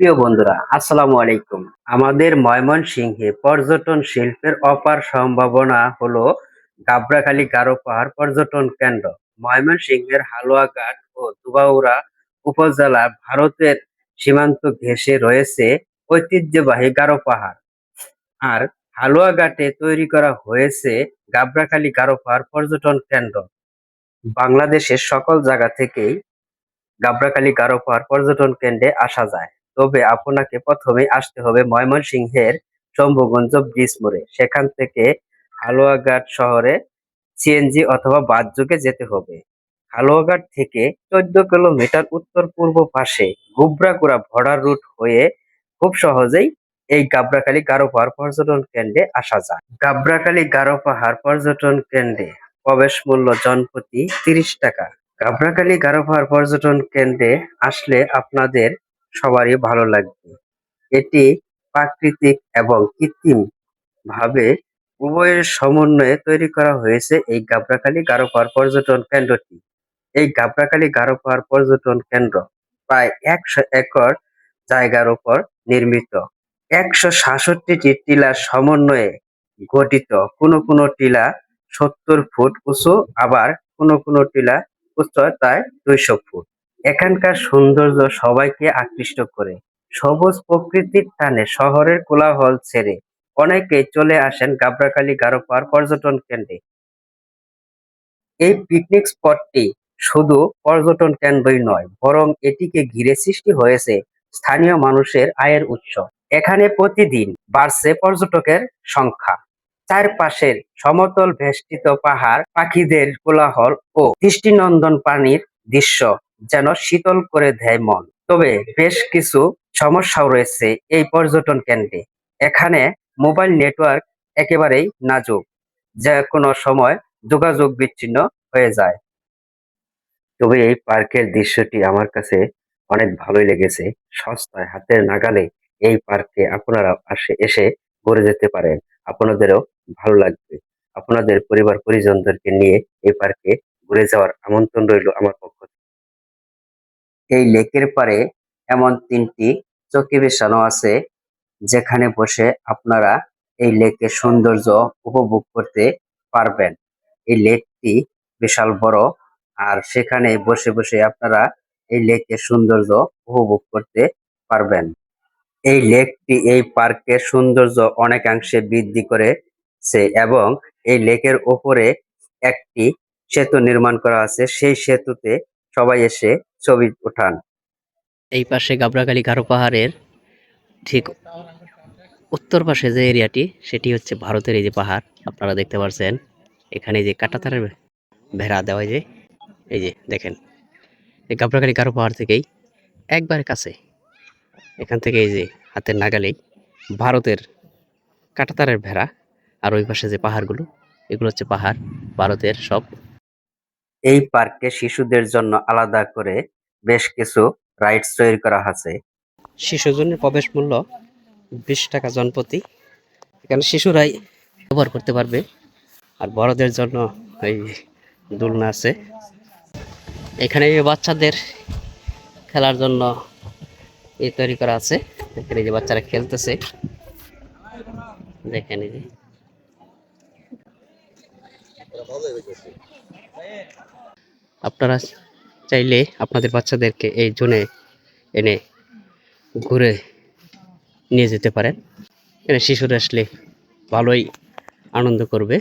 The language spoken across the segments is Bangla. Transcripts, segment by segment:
প্রিয় বন্ধুরা, আসসালামু আলাইকুম। আমাদের ময়মনসিংহে পর্যটন শিল্পের অপার সম্ভাবনা হলো গাবড়াখালী গারো পাহাড় পর্যটন কেন্দ্র। ময়মনসিংহের হালুয়াঘাট ও দুবাউড়া উপজেলা ভারতের সীমান্ত ঘেঁষে রয়েছে ঐতিহ্যবাহী গারো পাহাড়। আর হালুয়াঘাটে তৈরি করা হয়েছে গাবড়াখালী গারো পাহাড় পর্যটন কেন্দ্র। বাংলাদেশের সকল জায়গা থেকেই গাবড়াখালী গারো পাহাড় পর্যটন কেন্দ্রে আসা যায়। তবে আপনাকে প্রথমে আসতে হবে ময়মনসিংহের শম্ভুগঞ্জ ব্রিজ মোড়ে। সেখান থেকে হালুয়াঘাট শহরে সিএনজি অথবা বাস যোগে যেতে হবে। হালুয়াঘাট থেকে চোদ্দ কিলোমিটার উত্তর পূর্ব পাশে গুবরাকুড়া ভর্ডার রুট হয়ে খুব সহজেই এই গাবড়াখালী গারো পাহাড় পর্যটন কেন্দ্রে আসা যায়। গাবড়াখালী গারো পাহাড় পর্যটন কেন্দ্রে প্রবেশ মূল্য জনপ্রতি তিরিশ টাকা। গাবড়াখালী গারো পাহাড় পর্যটন কেন্দ্রে আসলে আপনাদের সবারই ভালো লাগবে। এটি প্রাকৃতিক এবং কৃত্রিম ভাবে উভয়ের সমন্বয়ে তৈরি করা হয়েছে এই গাবড়াখালী গারো পাহাড় পর্যটন কেন্দ্রটি। এই গাবড়াখালী গারো পাহাড় পর্যটন কেন্দ্র প্রায় একশো একর জায়গার উপর নির্মিত। একশো সাতষট্টিটি টিলার সমন্বয়ে গঠিত। কোনো কোনো টিলা সত্তর ফুট উঁচু, আবার কোনো কোনো টিলা উচ্চতায় দুইশো ফুট। এখানকার সৌন্দর্য সবাইকে আকৃষ্ট করে। সবুজ প্রকৃতির টানে শহরের কোলাহল ছেড়ে অনেকেই চলে আসেন গাবড়াখালী গারো পাহাড় পর্যটন কেন্দ্রে। এই পিকনিক স্পটটি শুধু পর্যটন কেন্দ্রই নয়, বরং এটিকে ঘিরে সৃষ্টি হয়েছে স্থানীয় মানুষের আয়ের উৎস। এখানে প্রতিদিন বাড়ছে পর্যটকের সংখ্যা। চারপাশের সমতল বেষ্টিত পাহাড়, পাখিদের কোলাহল ও দৃষ্টিনন্দন পানির দৃশ্য যেন শীতল করে দেয় মন। তবে বেশ কিছু সমস্যাও রয়েছে এই পর্যটন কেন্দ্রে। এখানে মোবাইল নেটওয়ার্ক একেবারেই নাজুক, যে কোনো সময় যোগাযোগ বিচ্ছিন্ন হয়ে যায়। তবে এই পার্কের দৃশ্যটি আমার কাছে অনেক ভালোই লেগেছে। সস্তায় হাতের নাগালে এই পার্কে আপনারা আসে, এসে ঘুরে যেতে পারেন। আপনাদেরও ভালো লাগবে। আপনাদের পরিবার পরিজনদেরকে নিয়ে এই পার্কে ঘুরে যাওয়ার আমন্ত্রণ রইল আমার পক্ষ থেকে। এই লেকের পারে এমন তিনটি চকি বিছানো আছে, যেখানে বসে আপনারা এই লেকের সৌন্দর্য উপভোগ করতে পারবেন। এই লেকটি বিশাল বড় আর সেখানে বসে বসে আপনারা এই লেকের সৌন্দর্য উপভোগ করতে পারবেন। এই লেকটি এই পার্কের সৌন্দর্য অনেকাংশে বৃদ্ধি করেছে এবং এই লেকের ওপরে একটি সেতু নির্মাণ করা আছে। সেই সেতুতে সবাই এসে ছবি ওঠান এই পাশে গাবড়াখালী গারো পাহাড়ের ঠিক উত্তর পাশে যে এরিয়াটি, সেটি হচ্ছে ভারতের এই যে পাহাড়, আপনারা দেখতে পাচ্ছেন এখানে যে কাটাতারের ভেড়া দেওয়া যে এই যে দেখেন, এই গাবড়াখালী গারো পাহাড় থেকেই একবার কাছে। এখান থেকে এই যে হাতের নাগালেই ভারতের কাটাতারের ভেড়া, আর ওই পাশে যে পাহাড়গুলো, এগুলো হচ্ছে পাহাড়, ভারতের সব এই পার্কে শিশুদের জন্য আলাদা করে বেশ কিছু রাইডস তৈরি করা আছে। শিশুজনের প্রবেশ মূল্য বিশ টাকা জনপ্রতি। এখানে শিশুরাই ব্যবহার করতে পারবে। আর বড়দের জন্য এই দোলনা আছে। এখানে বাচ্চাদের খেলার জন্য এই তৈরি করা আছে। এখানে যে বাচ্চারা খেলতেছে। দেখেন যে। আপনারা চাইলে আপনাদের বাচ্চাদেরকে এই জোনে এনে ঘুরে নিয়ে যেতে পারেন। এখানে শিশুরা আসলে ভালোই আনন্দ করবে।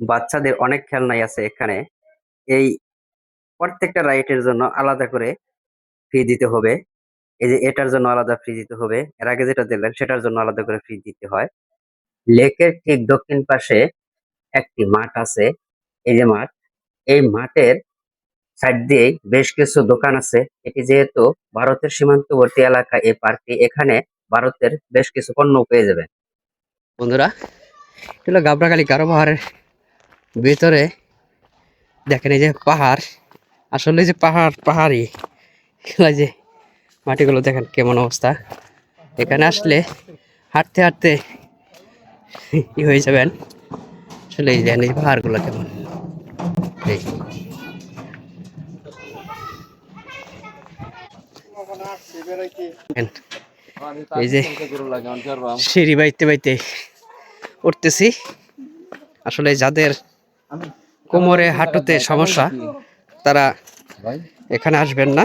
বাচ্চাদের অনেক খেলনাই আছে এখানে। এই প্রত্যেকটা রাইডের জন্য আলাদা করে ফি দিতে হবে। এই যে এটার জন্য আলাদা ফি দিতে হবে। এর আগে যেটা দিলেন, সেটার জন্য আলাদা করে ফি দিতে হয়। লেকের ঠিক দক্ষিণ পাশে একটি মাঠ আছে। এই যে মাঠ, এই মাঠের সাইড দিয়ে বেশ কিছু দোকান আছে। এটি যেহেতু ভারতের সীমান্তবর্তী এলাকা, এই পার্কটি এখানে ভারতের বেশ কিছু পণ্য পেয়ে যাবেন। বন্ধুরা, এটা হলো গাবড়াখালী গারো পাহাড়ের ভিতরে। দেখেন এই যে পাহাড়। আসলে যে পাহাড়, পাহাড়ি এগুলো যে মাটিগুলো দেখেন কেমন অবস্থা। এখানে আসলে হাঁটতে হাঁটতে ই হয়ে যাবেন। আসলে এই দেখেন এই পাহাড়গুলো কেমন। এই যে সিঁড়ি বাইতে বাইতে উঠতেছি। আসলে যাদের কোমরে হাঁটুতে সমস্যা তারা এখানে আসবেন না।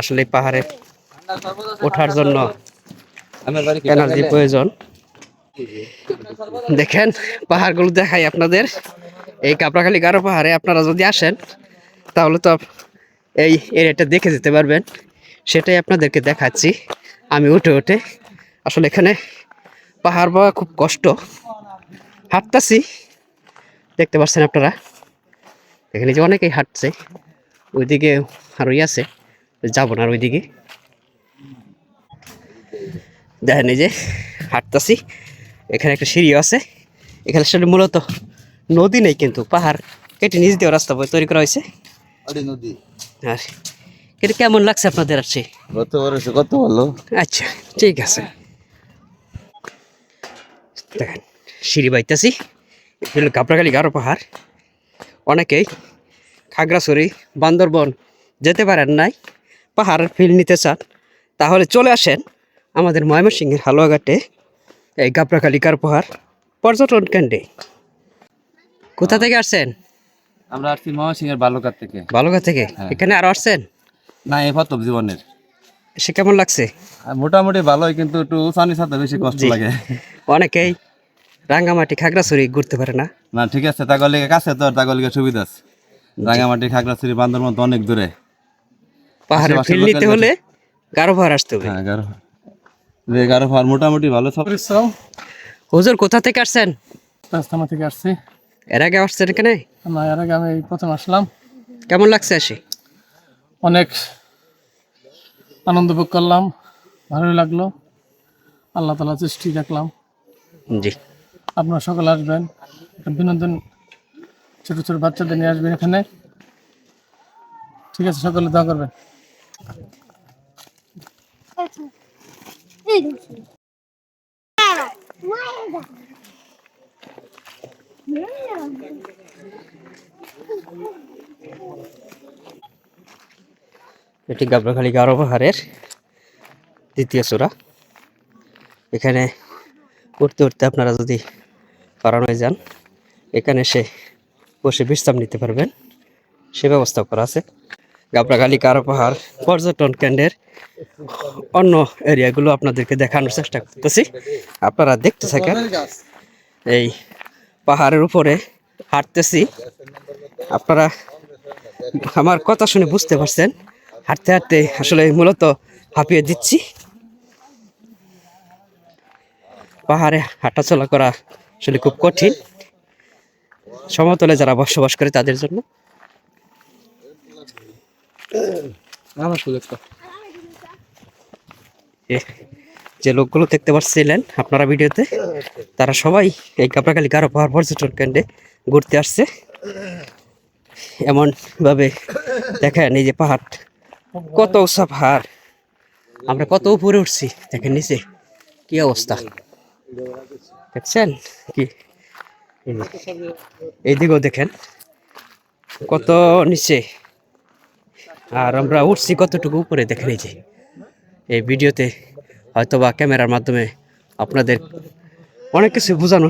আসলে পাহাড়ে ওঠার জন্য এনার্জি প্রয়োজন। দেখেন পাহাড়গুলো দেখাই আপনাদের। এই কাপড়াখালী গারো পাহাড়ে আপনারা যদি আসেন তাহলে তো এই এরিয়াটা দেখে যেতে পারবেন। সেটাই আপনাদেরকে দেখাচ্ছি আমি উঠে উঠে। আসলে এখানে পাহাড় পাওয়া খুব কষ্ট। হাঁটতাছি। দেখতে পাচ্ছেন আপনারা? এখানে যে অনেকেই হাঁটছে ওইদিকে আরোই আছে যাব না আর ওইদিকে। দেখেন এই যে হাঁটতাছি এখানে একটা সিঁড়িও আছে এখানে আসলে মূলত নদী নেই কিন্তু পাহাড় কেটে নিচ দিয়ে রাস্তা বই তৈরি করা হয়েছে। নদী। আর এটা কেমন লাগছে আপনাদের আছে কত বড় কত ভালো। আচ্ছা ঠিক আছে। দেখেন সিঁড়ি বাইতেছি কাপড়াখালি গারো পাহাড়। অনেকেই খাগড়াছড়ি বান্দরবন যেতে পারেন নাই পাহাড়ের ফিল নিতে চান তাহলে চলে আসেন আমাদের ময়মনসিংহের হালুয়াঘাটে এই গাবরাখালি কার পাহাড় পর্যটন কেন্দ্রে। কোথা থেকে আসছেন? আমরা আসছি মহাসিংহের বালুকার থেকে। বালুঘাট থেকে? হ্যাঁ। এখানে আরও আসছেন? না এ প্রথম জীবনের। সে কেমন লাগছে? মোটামুটি ভালোই কিন্তু একটু উঁচানি সাথে বেশি কষ্ট লাগে। অনেকেই রাঙ্গামাটি খাগড়াছড়ি ঘুরতে পারে না? না ঠিক আছে তাগলিকে কাছে তো তাগলিকে সুবিধা আছে। রাঙামাটি খাগড়াছড়ি বান্দরবন তো অনেক দূরে। পাহাড়ে ফিল নিতে হলে গারো পাহাড় আসতে হবে। হ্যাঁ এগারো যে এগারো ফার মোটামুটি ভালো সব। হুজুর কোথা থেকে আসছেন? রাজধানী থেকে আসছি। এর আগে আসছেন এখানে? না এর আগে আমি এই প্রথম আসলাম। কেমন লাগছে আসি? অনেক আনন্দ ভোগ করলাম ভালোই লাগল। আল্লাহ তালা সৃষ্টি দেখলাম। জি। আপনারা সকলে আসবেন। বিনোদন ছোট ছোট বাচ্চাদের নিয়ে আসবেন এখানে। ঠিক আছে, সকলে দোয়া করবেন। এটি গাবরাখালী গারো পাহাড়ের দ্বিতীয় চূড়া। এখানে উঠতে উঠতে আপনারা যদি পারানোয় যান। এখানে এসে বসে বিশ্রাম নিতে পারবেন। সে ব্যবস্থা করা আছে। গাবরাখালী কারও পাহাড়, পর্যটন কেন্দ্রের অন্য এরিয়াগুলো আপনাদেরকে দেখানোর চেষ্টা করতেছি। আপনারা দেখতে থাকেন। এই পাহাড়ের উপরে হাঁটতেছি। আপনারা আমার কথা শুনে বুঝতে পারছেন। হাঁটতে হাঁটতে আসলে মূলত হাঁপিয়ে দিচ্ছি। পাহাড়ে হাঁটাচলা করা আসলে খুব কঠিন। সমতলে যারা বসবাস করে তাদের জন্য। এ- যে লোকগুলো দেখতে পাচ্ছিলেন আপনারা ভিডিওতে তারা সবাই এই কাপড়াখালী গারো পাহাড় পর্যটন কেন্দ্রে ঘুরতে আসছে। এমন ভাবে দেখেন এই যে পাহাড় কত উঁচা পাহাড়। আমরা কত উপরে উঠছি দেখেন নিচে কি অবস্থা। দেখছেন? কি? এইদিকেও দেখেন। কত নিচে। আর আমরা উঠছি কতটুকু উপরে দেখে যে। এই ভিডিওতে হয়তো বা ক্যামেরার মাধ্যমে আপনাদের অনেক কিছু বোঝানো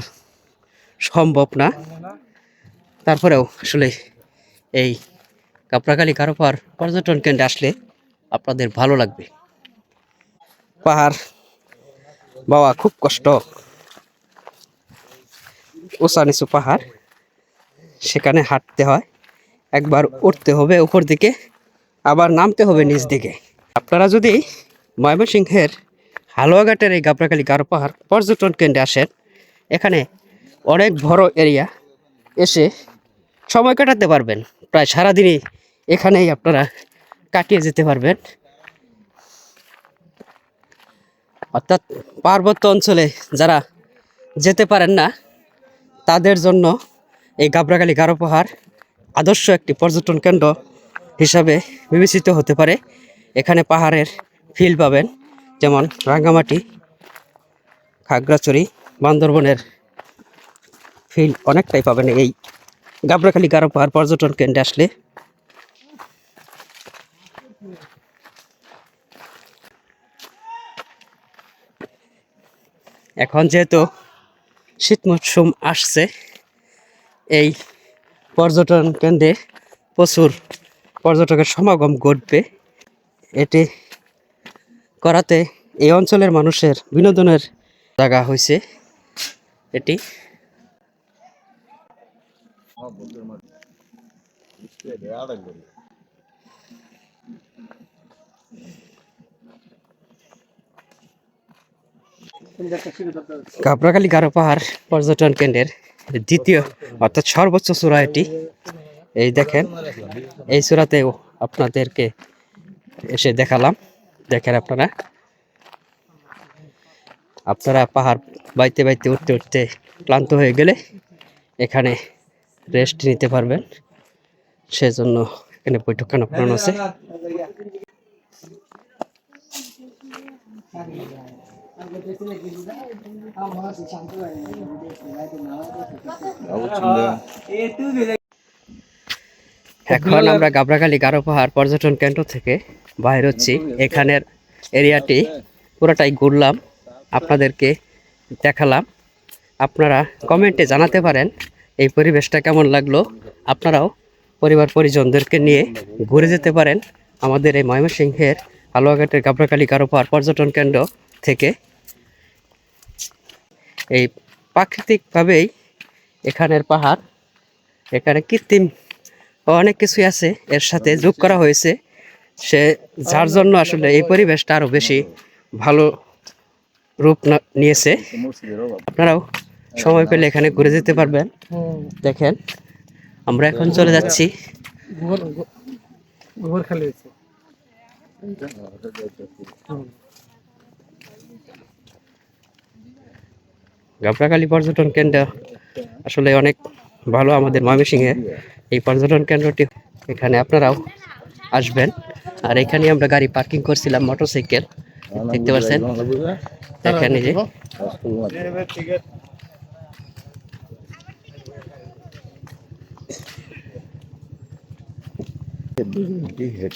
সম্ভব না। তারপরেও আসলে এই কাপড়াখালী কারোপার পর্যটন কেন্দ্রে আসলে আপনাদের ভালো লাগবে। পাহাড় বাবা খুব কষ্ট। নিচু পাহাড়, সেখানে হাঁটতে হয়। একবার উঠতে হবে উপর দিকে, আবার নামতে হবে নিচ দিকে। আপনারা যদি ময়মনসিংহের হালুয়াঘাটের এই গাবরাখালী গারো পাহাড় পর্যটন কেন্দ্রে আসেন, এখানে অনেক বড় এরিয়া, এসে সময় কাটাতে পারবেন। প্রায় সারাদিনই এখানেই আপনারা কাটিয়ে যেতে পারবেন। অর্থাৎ পার্বত্য অঞ্চলে যারা যেতে পারেন না তাদের জন্য এই গাবরাখালী গারো পাহাড় আদর্শ একটি পর্যটন কেন্দ্র হিসাবে বিবেচিত হতে পারে। এখানে পাহাড়ের ফিল পাবেন, যেমন রাঙ্গামাটি, খাগড়াছড়ি, বান্দরবনের ফিল অনেকটাই পাবেন এই গাবরাখালী গারো পাহাড় পর্যটন কেন্দ্রে আসলে। এখন যেহেতু শীত মরশুম আসছে। এই পর্যটন কেন্দ্রে প্রচুর পর্যটকের সমাগম ঘটবে। এটি করাতে এই অঞ্চলের মানুষের বিনোদনের জায়গা হয়েছে এটি। কাবরাখালী গারো পাহাড় পর্যটন কেন্দ্রের দ্বিতীয়, অর্থাৎ সর্বোচ্চ চূড়া এটি। এই দেখেন, এই চূড়াতেও আপনাদেরকে এসে দেখালাম। দেখেন আপনারা। আপনারা পাহাড় বাইতে বাইতে উঠতে উঠতে ক্লান্ত হয়ে গেলে এখানে রেস্ট নিতে পারবেন। সেজন্য এখানে বৈঠকখানা প্রাণ আছে? এখন আমরা গাবরাখালী গারো পাহাড় পর্যটন কেন্দ্র থেকে বাইর হচ্ছি। এখানের এরিয়াটি পুরোটাই ঘুরলাম, আপনাদেরকে দেখালাম। আপনারা কমেন্টে জানাতে পারেন এই পরিবেশটা কেমন লাগল। আপনারাও পরিবার পরিজনদেরকে নিয়ে ঘুরে যেতে পারেন। আমাদের এই ময়মনসিংহের হালুয়াঘাটের গাবরাখালী গারো পাহাড় পর্যটন কেন্দ্র। থেকে এই প্রাকৃতিকভাবেই এখানের পাহাড়, এখানে কৃত্রিম অনেক কিছুই আছে, এর সাথে যোগ করা হয়েছে। সে, যার জন্য আসলে এই পরিবেশটা আরও বেশি ভালো রূপ নিয়েছে। আপনারাও সময় পেলে এখানে ঘুরে যেতে পারবেন। দেখেন, আমরা এখন চলে যাচ্ছি। গাবরাখালী পর্যটন কেন্দ্র। আসলে অনেক ভালো আমাদের ময়মনসিংহে। এই পর্যটন কেন্দ্রটি এখানে আপনারাও আসবেন। আর এখানে আমরা গাড়ি পার্কিং করছিলাম, মোটরসাইকেল। দেখতে পাচ্ছেন? এখানে যে। হেড